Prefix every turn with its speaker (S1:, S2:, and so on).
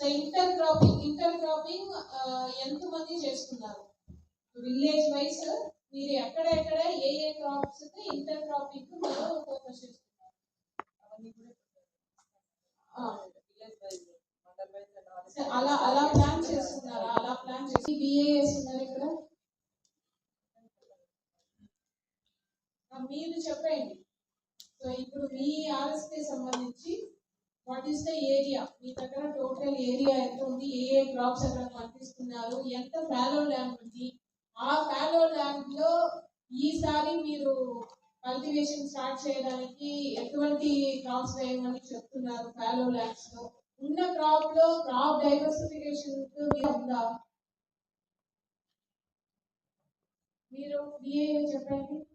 S1: Inter cropping intercropping ఎంత మంది చేస్తున్నారు? విలేజ్ వైస్ మీరు ఎక్కడెక్కడ ఏ ఏ క్రాప్స్ ఇంటర్ క్రాపింగ్ మీరు ఫోకస్ చేస్తున్నారు
S2: అవన్నీ కూడా
S1: అలా అలా ప్లాన్ చేస్తున్నారా. అలా ప్లాన్ చేసి బిఏ చేస్తున్నారు ఇక్కడ. మీరు చెప్పండి. సో ఇప్పుడు మీ ఆర్ఎస్కి సంబంధించి వాట్ ఈస్ ద ఏరియా మీ దగ్గర టోటల్ ఏరియా ఎంత ఉంది? ఏ ఏ క్రాప్స్ అక్కడ పండిస్తున్నారు? ఎంత ఫాలో ల్యాండ్ ఉంది? ఆ ఫాలో ల్యాండ్లో ఈసారి మీరు కల్టివేషన్ స్టార్ట్ చేయడానికి ఎటువంటి క్రాప్స్ వేయమని చెప్తున్నారు ఫాలో ల్యాండ్స్లో? ఉన్న క్రాప్లో క్రాప్ డైవర్సిఫికేషన్ ఉందా? మీరు బిఏ చెప్పండి.